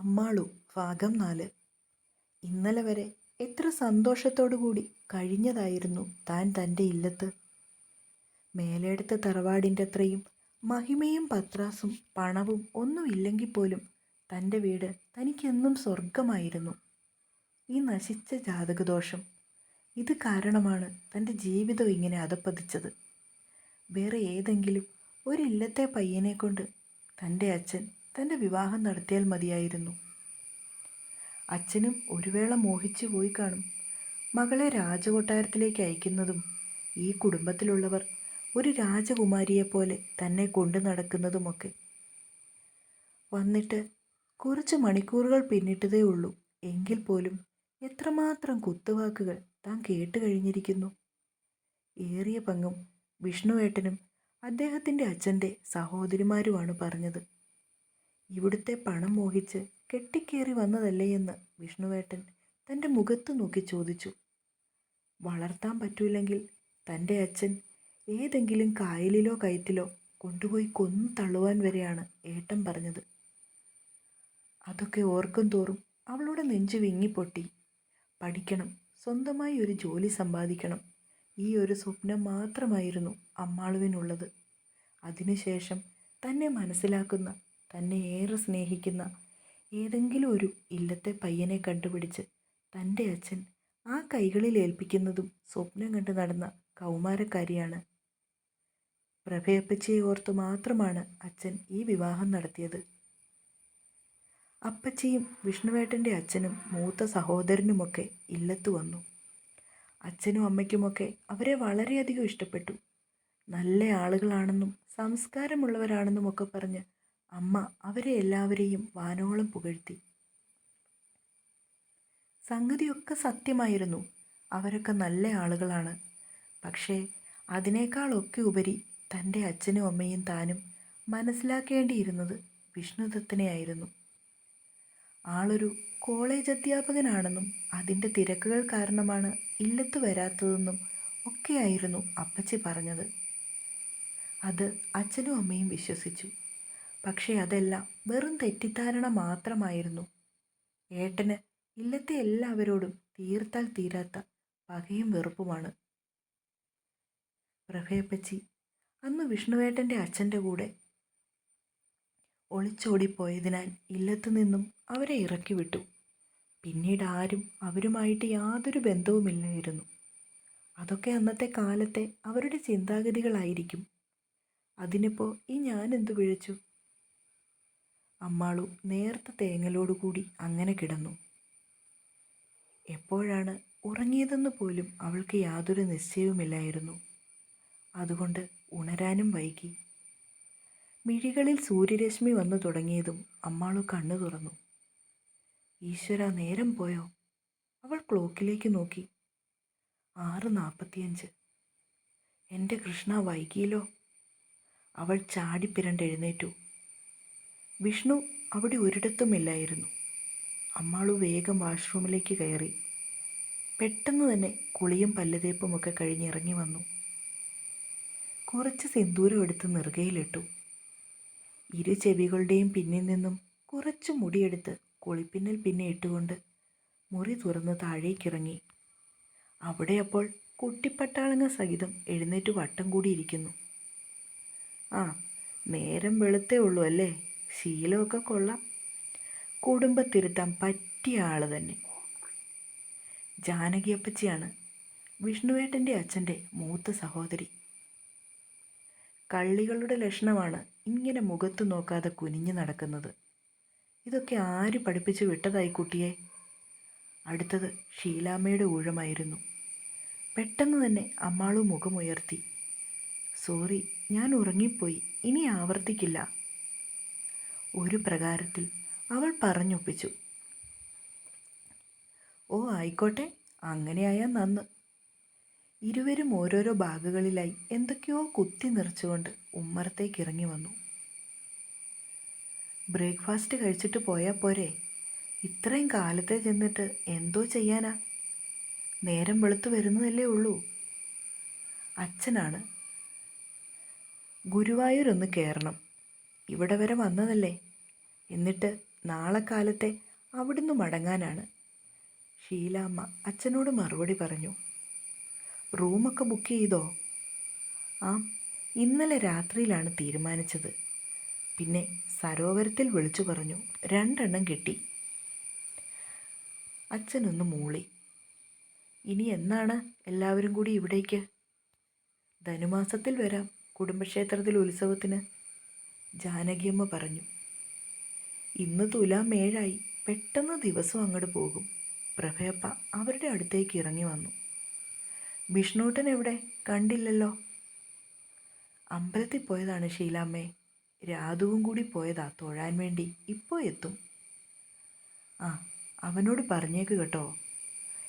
അമ്മാളു ഭാഗം നാല്. ഇന്നലെ വരെ എത്ര സന്തോഷത്തോടു കൂടി കഴിഞ്ഞതായിരുന്നു താൻ തന്റെ ഇല്ലത്ത്. മേലെടുത്ത തറവാടിന്റെ അത്രയും മഹിമയും പത്രാസും പണവും ഒന്നുമില്ലെങ്കിൽ പോലും തന്റെ വീട് തനിക്കെന്നും സ്വർഗമായിരുന്നു ഈ നശിച്ച ജാതകദോഷം. ഇത് കാരണമാണ് തന്റെ ജീവിതം ഇങ്ങനെ അതപ്പതിച്ചത് വേറെ ഏതെങ്കിലും ഒരില്ലത്തെ പയ്യനെ കൊണ്ട് തന്റെ അച്ഛൻ തന്റെ വിവാഹം നടത്തിയാൽ മതിയായിരുന്നു. അച്ഛനും ഒരു വേള മോഹിച്ചു പോയി കാണും. മകളെ രാജകൊട്ടാരത്തിലേക്ക് അയക്കുന്നതും ഈ കുടുംബത്തിലുള്ളവർ ഒരു രാജകുമാരിയെപ്പോലെ തന്നെ കൊണ്ടു നടക്കുന്നതുമൊക്കെ. വന്നിട്ട് കുറച്ച് മണിക്കൂറുകൾ പിന്നിട്ടതേ ഉള്ളൂ. എങ്കിൽ പോലും എത്രമാത്രം കുത്തുവാക്കുകൾ താൻ കേട്ട് കഴിഞ്ഞിരിക്കുന്നു. ഏറിയ പങ്കും വിഷ്ണുവേട്ടനും അദ്ദേഹത്തിന്റെ അച്ഛന്റെ സഹോദരിമാരുമാണ് പറഞ്ഞത്. ഇവിടുത്തെ പണം മോഹിച്ച് കെട്ടിക്കേറി വന്നതല്ലേ എന്ന് വിഷ്ണുവേട്ടൻ തന്റെ മുഖത്ത് നോക്കി ചോദിച്ചു. വളർത്താൻ പറ്റൂലെങ്കിൽ തന്റെ അച്ഛൻ ഏതെങ്കിലും കായലിലോ കയറ്റിലോ കൊണ്ടുപോയി കൊന്നു തള്ളുവാൻ വരെയാണ് ഏട്ടൻ പറഞ്ഞത്. അതൊക്കെ ഓർക്കും തോറും അവളുടെ നെഞ്ചു വിങ്ങിപ്പൊട്ടി. പഠിക്കണം സ്വന്തമായി ഒരു ജോലി സമ്പാദിക്കണം. ഈ ഒരു സ്വപ്നം മാത്രമായിരുന്നു അമ്മാളുവിനുള്ളത്. അതിനുശേഷം തന്നെ മനസ്സിലാക്കുന്ന തന്നെ ഏറെ സ്നേഹിക്കുന്ന ഏതെങ്കിലും ഒരു ഇല്ലത്തെ പയ്യനെ കണ്ടുപിടിച്ച് തന്റെ അച്ഛൻ ആ കൈകളിൽ ഏൽപ്പിക്കുന്നതും സ്വപ്നം കണ്ട് നടന്ന കൗമാരക്കാരിയാണ്. പ്രഭയപ്പച്ചയെ ഓർത്ത് മാത്രമാണ് അച്ഛൻ ഈ വിവാഹം നടത്തിയത്. അപ്പച്ചിയും വിഷ്ണുവേട്ടന്റെ അച്ഛനും മൂത്ത സഹോദരനുമൊക്കെ ഇല്ലത്ത് വന്നു. അച്ഛനും അമ്മയ്ക്കുമൊക്കെ അവരെ വളരെയധികം ഇഷ്ടപ്പെട്ടു. നല്ല ആളുകളാണെന്നും സംസ്കാരമുള്ളവരാണെന്നും ഒക്കെ പറഞ്ഞ് അമ്മ അവരെ എല്ലാവരെയും വാനോളം പുകഴ്ത്തി. സംഗതിയൊക്കെ സത്യമായിരുന്നു. അവരൊക്കെ നല്ല ആളുകളാണ്. പക്ഷേ അതിനേക്കാളൊക്കെ ഉപരി തന്റെ അച്ഛനും അമ്മയും താനും മനസ്സിലാക്കേണ്ടിയിരുന്നത് വിഷ്ണുദത്തനെയായിരുന്നു. ആളൊരു കോളേജ് അധ്യാപകനാണെന്നും അതിന്റെ തിരക്കുകൾ കാരണമാണ് ഇല്ലത്ത് വരാത്തതെന്നും ഒക്കെയായിരുന്നു അപ്പച്ചി പറഞ്ഞത്. അത് അച്ഛനും അമ്മയും വിശ്വസിച്ചു. പക്ഷേ അതെല്ലാം വെറും തെറ്റിദ്ധാരണ മാത്രമായിരുന്നു. ഏട്ടന് ഇല്ലത്തെ എല്ലാവരോടും തീർത്താൽ തീരാത്ത പകയും വെറുപ്പുമാണ്. പ്രഭയപ്പച്ചി അന്ന് വിഷ്ണുവേട്ടന്റെ അച്ഛന്റെ കൂടെ ഒളിച്ചോടിപ്പോയതിനാൽ ഇല്ലത്തു നിന്നും അവരെ ഇറക്കി വിട്ടു. പിന്നീട് ആരും അവരുമായിട്ട് യാതൊരു ബന്ധവുമില്ലായിരുന്നു. അതൊക്കെ അന്നത്തെ കാലത്തെ അവരുടെ ചിന്താഗതികളായിരിക്കും. അതിനിപ്പോൾ ഈ ഞാനെന്തു പിഴച്ചു അമ്മാളു നേർത്ത തേങ്ങലോടുകൂടി അങ്ങനെ കിടന്നു. എപ്പോഴാണ് ഉറങ്ങിയതെന്ന് പോലും അവൾക്ക് യാതൊരു നിശ്ചയവുമില്ലായിരുന്നു. അതുകൊണ്ട് ഉണരാനും വൈകി. മിഴികളിൽ സൂര്യരശ്മി വന്നു തുടങ്ങിയതും അമ്മാളു കണ്ണു തുറന്നു. ഈശ്വര നേരം പോയോ? അവൾ ക്ലോക്കിലേക്ക് നോക്കി. ആറ് നാൽപ്പത്തിയഞ്ച് എന്റെ കൃഷ്ണ വൈകിയല്ലോ. അവൾ ചാടിപ്പിരണ്ടെഴുന്നേറ്റു വിഷ്ണു അവിടെ ഒരിടത്തുമില്ലായിരുന്നു. അമ്മാളു വേഗം വാഷ്റൂമിലേക്ക് കയറി. പെട്ടെന്ന് തന്നെ കുളിയും പല്ലുതേപ്പുമൊക്കെ കഴിഞ്ഞിറങ്ങി വന്നു. കുറച്ച് സിന്ദൂരം എടുത്ത് നെറുകയിലിട്ടു. ഇരു ചെവികളുടെയും പിന്നിൽ നിന്നും കുറച്ച് മുടിയെടുത്ത് കുളിപ്പിന്നിൽ പിന്നെ ഇട്ടുകൊണ്ട് മുറി തുറന്ന് താഴേക്കിറങ്ങി. അവിടെ അപ്പോൾ കുട്ടിപ്പട്ടാളങ്ങ സഹിതം എഴുന്നേറ്റ് വട്ടം കൂടിയിരിക്കുന്നു. ആ നേരം വെളുത്തേ ഉള്ളൂ അല്ലേ? ശീലമൊക്കെ കൊള്ളാം. കുടുംബത്തിരുത്താൻ പറ്റിയ ആൾ തന്നെ. ജാനകിയപ്പച്ചിയാണ് വിഷ്ണുവേട്ടന്റെ അച്ഛന്റെ മൂത്ത സഹോദരി. കള്ളികളുടെ ലക്ഷണമാണ് ഇങ്ങനെ മുഖത്ത് നോക്കാതെ കുനിഞ്ഞു നടക്കുന്നത്. ഇതൊക്കെ ആര് പഠിപ്പിച്ചു വിട്ടതായി കുട്ടിയെ? അടുത്തത് ഷീലാമ്മയുടെ ഊഴമായിരുന്നു. പെട്ടെന്ന് തന്നെ അമ്മാളു മുഖമുയർത്തി. സോറി ഞാൻ ഉറങ്ങിപ്പോയി. ഇനി ആവർത്തിക്കില്ല. ഒരു പ്രകാരത്തിൽ അവൾ പറഞ്ഞൊപ്പിച്ചു. ഓ ആയിക്കോട്ടെ അങ്ങനെയായാൽ നന്ന്. ഇരുവരും ഓരോരോ ബാഗുകളിലായി എന്തൊക്കെയോ കുത്തി നിറച്ചുകൊണ്ട് ഉമ്മറത്തേക്ക് ഇറങ്ങി വന്നു. ബ്രേക്ക്ഫാസ്റ്റ് കഴിച്ചിട്ട് പോയാൽ പോരെ. ഇത്രയും കാലത്തെ ചെന്നിട്ട് എന്തോ ചെയ്യാനാ? നേരം വെളുത്തു വരുന്നതല്ലേ ഉള്ളൂ. അച്ഛനാണ്. ഗുരുവായൂരൊന്ന് കയറണം ഇവിടെ വരെ വന്നതല്ലേ? എന്നിട്ട് നാളെ കാലത്തെ അവിടുന്ന് മടങ്ങാനാണ്. ഷീലാമ്മ അച്ഛനോട് മറുപടി പറഞ്ഞു. റൂമൊക്കെ ബുക്ക് ചെയ്തോ? ആ ഇന്നലെ രാത്രിയിലാണ് തീരുമാനിച്ചത്. പിന്നെ സരോവരത്തിൽ വിളിച്ചു പറഞ്ഞു. രണ്ടെണ്ണം കിട്ടി. അച്ഛനൊന്ന് മൂളി. ഇനി എന്നാണ് എല്ലാവരും കൂടി ഇവിടേക്ക്? ധനുമാസത്തിൽ വരാം കുടുംബക്ഷേത്രത്തിൽ ഉത്സവത്തിന്. ജാനകിയമ്മ പറഞ്ഞു ഇന്ന് തുലാം ഏഴായി പെട്ടെന്ന് ദിവസം അങ്ങോട്ട് പോകും. പ്രഭയപ്പ അവരുടെ അടുത്തേക്ക് ഇറങ്ങി വന്നു. വിഷ്ണുട്ടൻ എവിടെ? കണ്ടില്ലല്ലോ. അമ്പലത്തിൽ പോയതാണ് ഷീലാമ്മേ രാധുവും കൂടി പോയതാ തൊഴാൻ വേണ്ടി. ഇപ്പോൾ എത്തും. ആ അവനോട് പറഞ്ഞേക്ക് കേട്ടോ.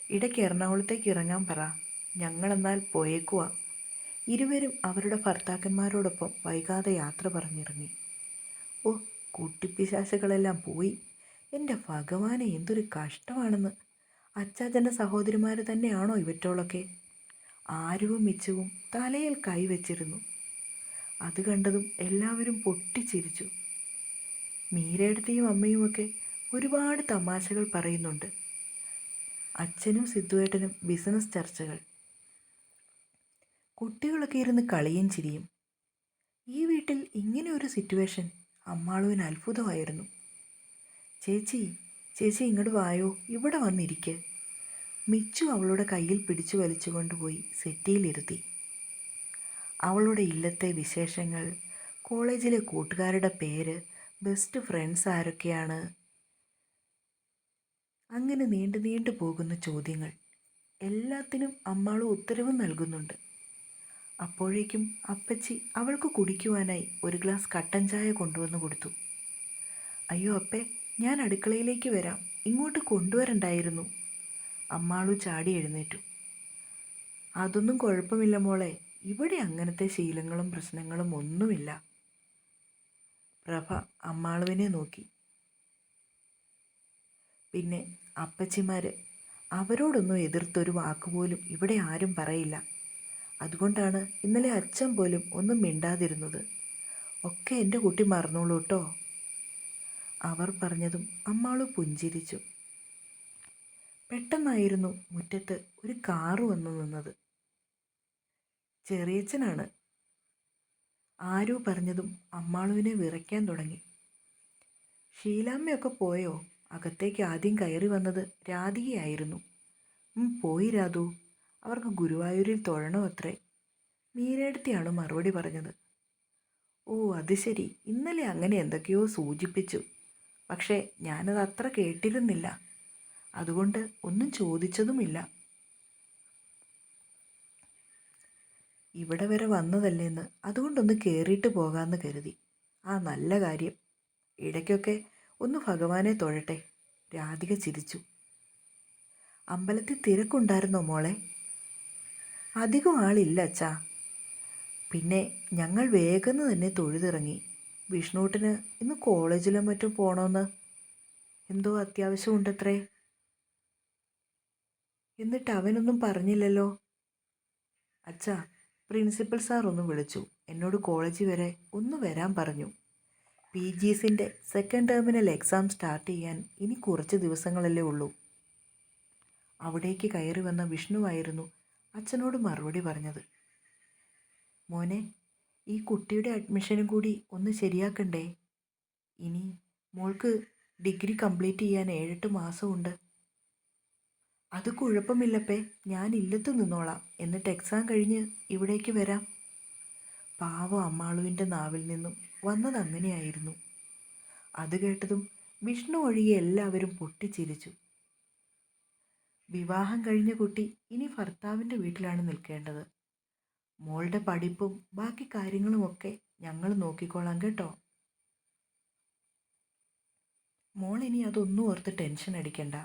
ഇടയ്ക്ക് എറണാകുളത്തേക്ക് ഇറങ്ങാൻ പറ. ഞങ്ങളെന്നാൽ പോയേക്കുവാ. ഇരുവരും അവരുടെ ഭർത്താക്കന്മാരോടൊപ്പം വൈകാതെ യാത്ര പറഞ്ഞിറങ്ങി. ഓ കുട്ടിപ്പിശാശുകളെല്ലാം പോയി. എന്റെ ഭഗവാനെ എന്തൊരു കഷ്ടമാണെന്ന്. അച്ചാച്ചന്റെ സഹോദരിമാർ തന്നെയാണോ ഇവറ്റോളൊക്കെ? ആരുവും മിച്ചവും തലയിൽ കൈവച്ചിരുന്നു. അത് കണ്ടതും എല്ലാവരും പൊട്ടിച്ചിരിച്ചു. മീരയുടെയും അമ്മയുമൊക്കെ ഒരുപാട് തമാശകൾ പറയുന്നുണ്ട്. അച്ഛനും സിദ്ധുവേട്ടനും ബിസിനസ് ചർച്ചകൾ. കുട്ടികളൊക്കെ ഇരുന്ന് കളിയും ചിരിയും. ഈ വീട്ടിൽ ഇങ്ങനെ ഒരു സിറ്റുവേഷൻ അമ്മാളുവിന് അത്ഭുതമായിരുന്നു. ചേച്ചി ചേച്ചി ഇങ്ങോട്ട് വായോ ഇവിടെ വന്നിരിക്കെ. മിച്ചു അവളുടെ കയ്യിൽ പിടിച്ചു വലിച്ചു കൊണ്ടുപോയി സെറ്റിയിലിരുത്തി. അവളുടെ ഇല്ലത്തെ വിശേഷങ്ങൾ കോളേജിലെ കൂട്ടുകാരുടെ പേര് ബെസ്റ്റ് ഫ്രണ്ട്സ് ആരൊക്കെയാണ്? അങ്ങനെ നീണ്ടു നീണ്ടു പോകുന്ന ചോദ്യങ്ങൾ എല്ലാത്തിനും അമ്മാളും ഉത്തരവും നൽകുന്നുണ്ട്. അപ്പോഴേക്കും അപ്പച്ചി അവൾക്ക് കുടിക്കുവാനായി ഒരു ഗ്ലാസ് കട്ടൻ ചായ കൊണ്ടുവന്ന് കൊടുത്തു. അയ്യോ അപ്പേ ഞാൻ അടുക്കളയിലേക്ക് വരാം. ഇങ്ങോട്ട് കൊണ്ടുവരണ്ടായിരുന്നു. അമ്മാളു ചാടി എഴുന്നേറ്റു. അതൊന്നും കുഴപ്പമില്ല മോളെ. ഇവിടെ അങ്ങനത്തെ ശീലങ്ങളും പ്രശ്നങ്ങളും ഒന്നുമില്ല. പ്രഭ അമ്മാളുവിനെ നോക്കി. പിന്നെ അപ്പച്ചിമാർ അവരോടൊന്നും എതിർത്തൊരു വാക്കുപോലും ഇവിടെ ആരും പറയില്ല. അതുകൊണ്ടാണ് ഇന്നലെ അച്ഛൻ പോലും ഒന്നും മിണ്ടാതിരുന്നത്. ഒക്കെ എന്റെ കുട്ടി മറന്നോളൂ കേട്ടോ അവർ പറഞ്ഞതും അമ്മാളു പുഞ്ചിരിച്ചു. പെട്ടെന്നായിരുന്നു മുറ്റത്ത് ഒരു കാറ് വന്നു നിന്നത്. ചെറിയച്ഛനാണ്. ആരോ പറഞ്ഞതും അമ്മാളുവിനെ വിറയ്ക്കാൻ തുടങ്ങി. ഷീലാമ്മയൊക്കെ പോയോ? അകത്തേക്ക് ആദ്യം കയറി വന്നത് രാധികയായിരുന്നു. പോയി രാധു. അവർക്ക് ഗുരുവായൂരിൽ തൊഴണോ അത്രേ? മീരടുത്തിയാണ് മറുപടി പറഞ്ഞത്? ഓ അത് ശരി. ഇന്നലെ അങ്ങനെ എന്തൊക്കെയോ സൂചിപ്പിച്ചു. പക്ഷേ ഞാനത് അത്ര കേട്ടിരുന്നില്ല. അതുകൊണ്ട് ഒന്നും ചോദിച്ചതുമില്ല. ഇവിടെ വരെ വന്നതല്ലേന്ന് അതുകൊണ്ടൊന്ന് കയറിയിട്ട് പോകാമെന്ന് കരുതി. ആ നല്ല കാര്യം. ഇടയ്ക്കൊക്കെ ഒന്ന് ഭഗവാനെ തൊഴട്ടെ. രാധിക ചിരിച്ചു. അമ്പലത്തിൽ തിരക്കുണ്ടായിരുന്നോ മോളെ? അധികം ആളില്ല അച്ഛാ. പിന്നെ ഞങ്ങൾ വേഗം തന്നെ തൊഴുതിറങ്ങി. വിഷ്ണുട്ടിന് ഇന്ന് കോളേജിലും മറ്റും പോകണമെന്ന് എന്തോ അത്യാവശ്യമുണ്ടത്രേ. എന്നിട്ട് അവനൊന്നും പറഞ്ഞില്ലല്ലോ. അച്ഛാ പ്രിൻസിപ്പൽ സാർ ഒന്ന് വിളിച്ചു. എന്നോട് കോളേജിൽ വരെ ഒന്ന് വരാൻ പറഞ്ഞു. പി ജി എസിന്റെ സെക്കൻഡ് ടേമിനൽ എക്സാം സ്റ്റാർട്ട് ചെയ്യാൻ ഇനി കുറച്ച് ദിവസങ്ങളല്ലേ ഉള്ളൂ. അവിടേക്ക് കയറി വന്ന വിഷ്ണുവായിരുന്നു അച്ഛനോട് മറുപടി പറഞ്ഞത് മോനെ ഈ കുട്ടിയുടെ അഡ്മിഷനും കൂടി ഒന്ന് ശരിയാക്കണ്ടേ? ഇനി മോൾക്ക് ഡിഗ്രി കംപ്ലീറ്റ് ചെയ്യാൻ ഏഴെട്ട് മാസമുണ്ട്. അത് കുഴപ്പമില്ലപ്പേ ഞാൻ ഇല്ലത്ത് നിന്നോളാം. എന്നിട്ട് എക്സാം കഴിഞ്ഞ് ഇവിടേക്ക് വരാം. പാവ അമ്മാളുവിന്റെ നാവിൽ നിന്നും വന്നത് അങ്ങനെയായിരുന്നു. അത് കേട്ടതും വിഷ്ണു ഒഴികെ എല്ലാവരും പൊട്ടിച്ചിരിച്ചു. വിവാഹം കഴിഞ്ഞ കുട്ടി ഇനി ഭർത്താവിന്റെ വീട്ടിലാണ് നിൽക്കേണ്ടത്. മോളുടെ പഠിപ്പും ബാക്കി കാര്യങ്ങളുമൊക്കെ ഞങ്ങൾ നോക്കിക്കോളാം കേട്ടോ. മോൾ ഇനി അതൊന്നും ഓർത്ത് ടെൻഷൻ അടിക്കണ്ട.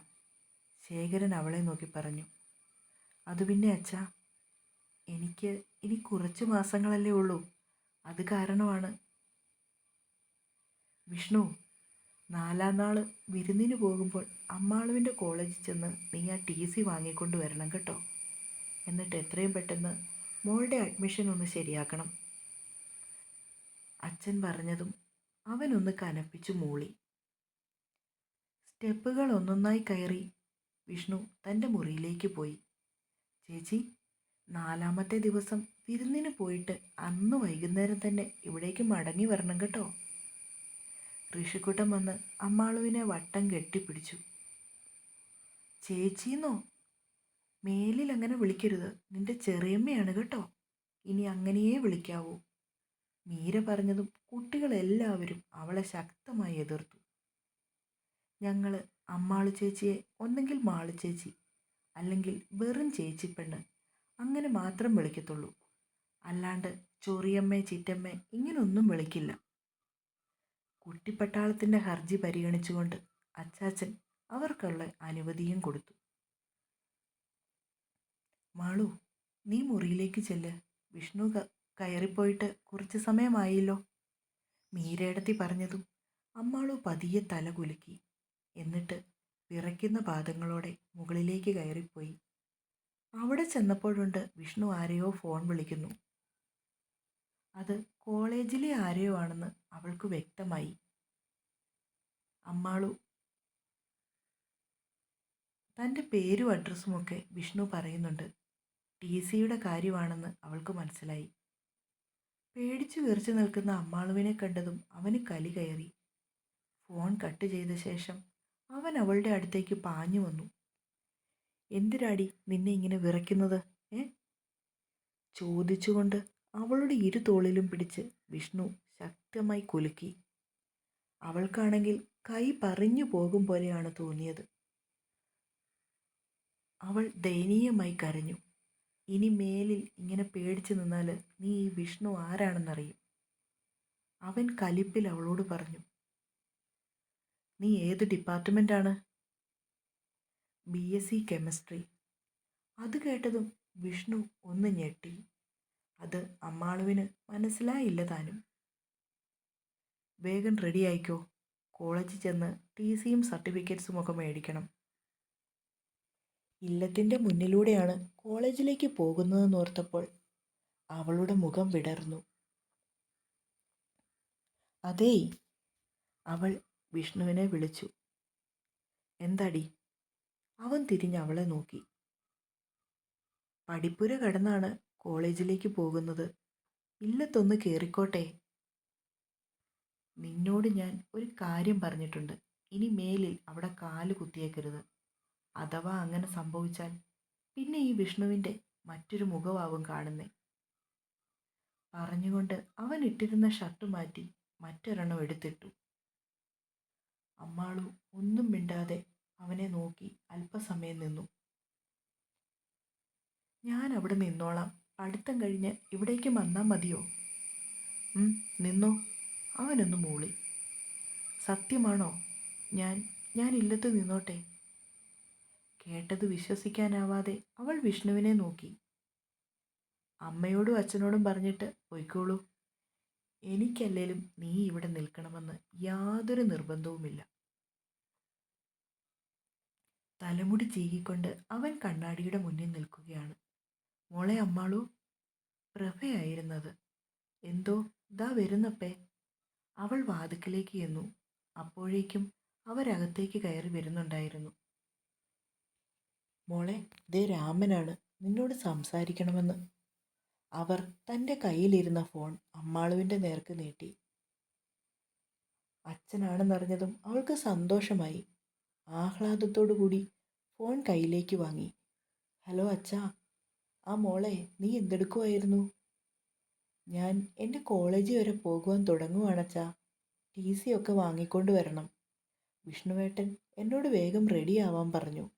ശേഖരൻ അവളെ നോക്കി പറഞ്ഞു. അത് പിന്നെ അച്ഛാ എനിക്ക് ഇനി കുറച്ച് മാസങ്ങളല്ലേ ഉള്ളൂ. അത് കാരണമാണ്. വിഷ്ണു നാലാം നാൾ വിരുന്നിന് പോകുമ്പോൾ അമ്മാളുവിന്റെ കോളേജിൽ ചെന്ന് നീ ആ ടി സി വാങ്ങിക്കൊണ്ട് വരണം കേട്ടോ. എന്നിട്ട് എത്രയും പെട്ടെന്ന് മോളുടെ അഡ്മിഷൻ ഒന്ന് ശരിയാക്കണം. അച്ഛൻ പറഞ്ഞതും അവനൊന്ന് കനപ്പിച്ചു മൂളി. സ്റ്റെപ്പുകൾ ഒന്നൊന്നായി കയറി വിഷ്ണു തന്റെ മുറിയിലേക്ക് പോയി. ചേച്ചി നാലാമത്തെ ദിവസം വിരുന്നിന് പോയിട്ട് അന്ന് വൈകുന്നേരം തന്നെ ഇവിടേക്ക് മടങ്ങി വരണം കേട്ടോ. ഋഷിക്കുട്ടൻ വന്ന് അമ്മാളുവിനെ വട്ടം കെട്ടിപ്പിടിച്ചു. ചേച്ചിന്നോ? മേലിൽ അങ്ങനെ വിളിക്കരുത്. നിന്റെ ചെറിയമ്മയാണ് കേട്ടോ. ഇനി അങ്ങനെയേ വിളിക്കാവൂ. മീര പറഞ്ഞതും കുട്ടികളെല്ലാവരും അവളെ ശക്തമായി എതിർത്തു. ഞങ്ങൾ അമ്മാളു ചേച്ചിയെ ഒന്നെങ്കിൽ മാളു ചേച്ചി അല്ലെങ്കിൽ വെറും ചേച്ചി പെണ്ണ് അങ്ങനെ മാത്രം വിളിക്കത്തുള്ളൂ. അല്ലാണ്ട് ചൊറിയമ്മേ ചിറ്റമ്മേ ഇങ്ങനൊന്നും വിളിക്കില്ല. കുട്ടിപ്പട്ടാളത്തിന്റെ ഹർജി പരിഗണിച്ചുകൊണ്ട് അച്ചാച്ചൻ അവർക്കുള്ള അനുമതിയും കൊടുത്തു. മാളു നീ മുറിയിലേക്ക് ചെല്ല്. വിഷ്ണു കയറിപ്പോയിട്ട് കുറച്ച് സമയമായില്ലോ. മീരയിടത്തി പറഞ്ഞതും അമ്മാളു പതിയെ തല കുലുക്കി. എന്നിട്ട് വിറയ്ക്കുന്ന പാദങ്ങളോടെ മുകളിലേക്ക് കയറിപ്പോയി. അവിടെ ചെന്നപ്പോഴുണ്ട് വിഷ്ണു ആരെയോ ഫോൺ വിളിക്കുന്നു. അത് കോളേജിലെ ആരെയോ ആണെന്ന് അവൾക്ക് വ്യക്തമായി. അമ്മാളു. തന്റെ പേരും അഡ്രസ്സുമൊക്കെ വിഷ്ണു പറയുന്നുണ്ട്. ടി സിയുടെ കാര്യമാണെന്ന് അവൾക്ക് മനസ്സിലായി. പേടിച്ചു വിറച്ചു നിൽക്കുന്ന അമ്മാളുവിനെ കണ്ടതും അവന് കലി കയറി. ഫോൺ കട്ട് ചെയ്ത ശേഷം അവൻ അവളുടെ അടുത്തേക്ക് പാഞ്ഞു വന്നു. എന്തിനാടി നിന്നെ ഇങ്ങനെ വിറയ്ക്കുന്നത് ഏ? ചോദിച്ചുകൊണ്ട് അവളുടെ ഇരു തോളിലും പിടിച്ച് വിഷ്ണു ശക്തമായി കുലുക്കി. അവൾക്കാണെങ്കിൽ കൈ പറഞ്ഞു പോകും പോലെയാണ് തോന്നിയത്. അവൾ ദയനീയമായി കരഞ്ഞു. ഇനി മേലിൽ ഇങ്ങനെ പേടിച്ചു നിന്നാൽ നീ ഈ വിഷ്ണു ആരാണെന്നറിയും. അവൻ കലിപ്പിൽ അവളോട് പറഞ്ഞു നീ ഏത് ഡിപ്പാർട്ട്മെന്റാണ് ബി. എസ്. സി. കെമിസ്ട്രി. അത് കേട്ടതും വിഷ്ണു ഒന്ന് ഞെട്ടി. അത് അമ്മാളുവിന് മനസ്സിലായില്ല താനും. വേഗം റെഡിയായിക്കോ കോളേജിൽ ചെന്ന് ടി സിയും സർട്ടിഫിക്കറ്റ്സും ഒക്കെ മേടിക്കണം. ഇല്ലത്തിന്റെ മുന്നിലൂടെയാണ് കോളേജിലേക്ക് പോകുന്നതെന്ന് ഓർത്തപ്പോൾ അവളുടെ മുഖം വിടർന്നു. അതേ അവൾ വിഷ്ണുവിനെ വിളിച്ചു. എന്താടി? അവൻ തിരിഞ്ഞ് അവളെ നോക്കി. പടിപ്പുര കടന്നാണ് കോളേജിലേക്ക് പോകുന്നത്. ഇല്ലത്തൊന്ന് കയറിക്കോട്ടെ നിന്നോട് ഞാൻ ഒരു കാര്യം പറഞ്ഞിട്ടുണ്ട്. ഇനി മേലിൽ അവിടെ കാൽ കുത്തിയേക്കരുത്. അഥവാ അങ്ങനെ സംഭവിച്ചാൽ പിന്നെ ഈ വിഷ്ണുവിന്റെ മറ്റൊരു മുഖമാവും കാണുന്നേ. പറഞ്ഞുകൊണ്ട് അവൻ ഇട്ടിരുന്ന ഷർട്ട് മാറ്റി മറ്റൊരെണ്ണം എടുത്തിട്ടു. അമ്മാളു ഒന്നും മിണ്ടാതെ അവനെ നോക്കി അല്പസമയം നിന്നു. ഞാൻ അവിടെ നിന്നോളാം. പഠിത്തം കഴിഞ്ഞ് ഇവിടേക്ക് വന്നാൽ മതിയോ? നിന്നോ? അവനൊന്ന് മൂളി. സത്യമാണോ? ഞാൻ ഞാൻ ഇല്ലത്ത് നിന്നോട്ടെ? കേട്ടത് വിശ്വസിക്കാനാവാതെ അവൾ വിഷ്ണുവിനെ നോക്കി. അമ്മയോടും അച്ഛനോടും പറഞ്ഞിട്ട് പൊയ്ക്കോളൂ. എനിക്കല്ലേലും നീ ഇവിടെ നിൽക്കണമെന്ന് യാതൊരു നിർബന്ധവുമില്ല. തലമുടി ചീകിക്കൊണ്ട് അവൻ കണ്ണാടിയുടെ മുന്നിൽ നിൽക്കുകയാണ്. മോളെ അമ്മാളു പ്രഭയായിരുന്നത് എന്തോ ദാ വരുന്നപ്പേ. അവൾ വാതുക്കിലേക്ക് ചെന്നു. അപ്പോഴേക്കും അവരകത്തേക്ക് കയറി വരുന്നുണ്ടായിരുന്നു. മോളെ ദേ രാമനാണ്. നിന്നോട് സംസാരിക്കണമെന്ന്. അവർ തന്റെ കയ്യിലിരുന്ന ഫോൺ അമ്മാളുവിന്റെ നേർക്ക് നീട്ടി. അച്ഛനാണെന്നറിഞ്ഞതും അവൾക്ക് സന്തോഷമായി. ആഹ്ലാദത്തോടു കൂടി ഫോൺ കയ്യിലേക്ക് വാങ്ങി. ഹലോ അച്ഛാ ആ മോളെ നീ എന്തെടുക്കുമായിരുന്നു ഞാൻ എന്റെ കോളേജ് വരെ പോകുവാൻ തുടങ്ങുവാണച്ചാ ടി സി ഒക്കെ വാങ്ങിക്കൊണ്ട് വരണം. വിഷ്ണുവേട്ടൻ എന്നോട് വേഗം റെഡി ആവാൻ പറഞ്ഞു.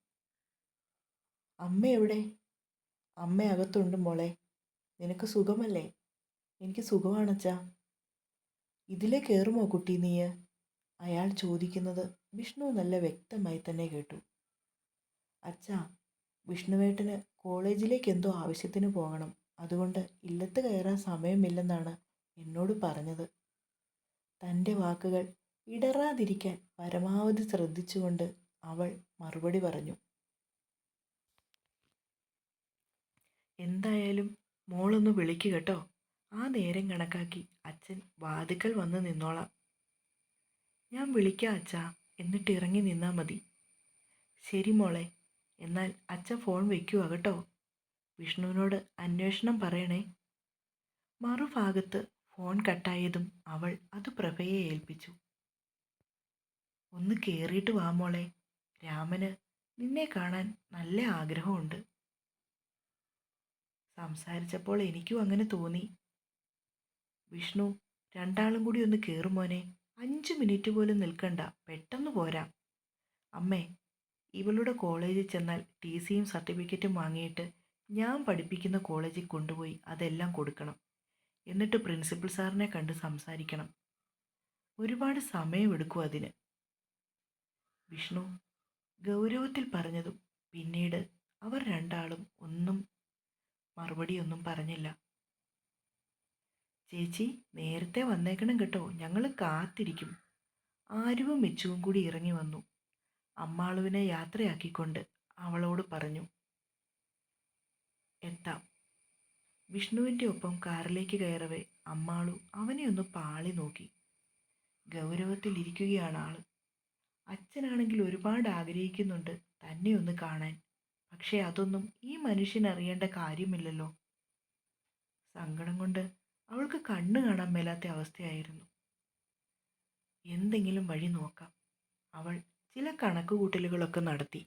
അമ്മ എവിടെ? അമ്മ അകത്തുണ്ട് മോളെ. നിനക്ക് സുഖമല്ലേ? എനിക്ക് സുഖമാണച്ചാ ഇതിലേ കയറുമോ കുട്ടി നീ അയാൾ ചോദിക്കുന്നത് വിഷ്ണു നല്ല വ്യക്തമായി തന്നെ കേട്ടു. അച്ഛാ വിഷ്ണുവേട്ടന് കോളേജിലേക്ക് എന്തോ ആവശ്യത്തിന് പോകണം. അതുകൊണ്ട് ഇല്ലത്ത് കയറാൻ സമയമില്ലെന്നാണ് എന്നോട് പറഞ്ഞത്. തന്റെ വാക്കുകൾ ഇടറാതിരിക്കാൻ പരമാവധി ശ്രദ്ധിച്ചുകൊണ്ട് അവൾ മറുപടി പറഞ്ഞു. എന്തായാലും മോളൊന്ന് വിളിക്കു കേട്ടോ. ആ നേരം കണക്കാക്കി അച്ഛൻ വാതുക്കൽ വന്ന് നിന്നോളാം. ഞാൻ വിളിക്കാം അച്ഛാ. എന്നിട്ട് ഇറങ്ങി നിന്നാൽ മതി. ശരി മോളെ. എന്നാൽ അച്ഛൻ ഫോൺ വയ്ക്കുക കേട്ടോ. വിഷ്ണുവിനോട് അന്വേഷണം പറയണേ. മറുഭാഗത്ത് ഫോൺ കട്ടായതും അവൾ അത് പ്രഭയെ ഏൽപ്പിച്ചു. ഒന്ന് കേറിയിട്ട് വാ മോളെ. രാമന് നിന്നെ കാണാൻ നല്ല ആഗ്രഹമുണ്ട്. സംസാരിച്ചപ്പോൾ എനിക്കും അങ്ങനെ തോന്നി. വിഷ്ണു രണ്ടാളും കൂടി ഒന്ന് കയറുമോനെ അഞ്ച് മിനിറ്റ് പോലും നിൽക്കണ്ട. പെട്ടെന്ന് പോരാ. അമ്മേ ഇവളുടെ കോളേജിൽ ചെന്നാൽ ടി സിയും സർട്ടിഫിക്കറ്റും വാങ്ങിയിട്ട് ഞാൻ പഠിപ്പിക്കുന്ന കോളേജിൽ കൊണ്ടുപോയി അതെല്ലാം കൊടുക്കണം. എന്നിട്ട് പ്രിൻസിപ്പൽ സാറിനെ കണ്ട് സംസാരിക്കണം. ഒരുപാട് സമയമെടുക്കും അതിന്. വിഷ്ണു ഗൗരവത്തിൽ പറഞ്ഞതും പിന്നീട് അവർ രണ്ടാളും ഒന്നും മറുപടിയൊന്നും പറഞ്ഞില്ല. ചേച്ചി നേരത്തെ വന്നേക്കണം കേട്ടോ. ഞങ്ങൾ കാത്തിരിക്കും. ആരുവും മെച്ചുവും കൂടി ഇറങ്ങി വന്നു. അമ്മാളുവിനെ യാത്രയാക്കിക്കൊണ്ട് അവളോട് പറഞ്ഞു എത്താം വിഷ്ണുവിന്റെ ഒപ്പം കാറിലേക്ക് കയറവേ. അമ്മാളു അവനെ ഒന്ന് പാളി നോക്കി. ഗൗരവത്തിലിരിക്കുകയാണ് ആൾ. അച്ഛനാണെങ്കിൽ ഒരുപാട് ആഗ്രഹിക്കുന്നുണ്ട് തന്നെ ഒന്ന് കാണാൻ. പക്ഷേ അതൊന്നും ഈ മനുഷ്യൻ അറിയേണ്ട കാര്യമില്ലല്ലോ. സങ്കടം കൊണ്ട് അവൾക്ക് കണ്ണു കാണാൻ മേലാത്ത അവസ്ഥയായിരുന്നു. എന്തെങ്കിലും വഴി നോക്കാം. അവൾ ചില കണക്കുകൂട്ടലുകളൊക്കെ നടത്തി.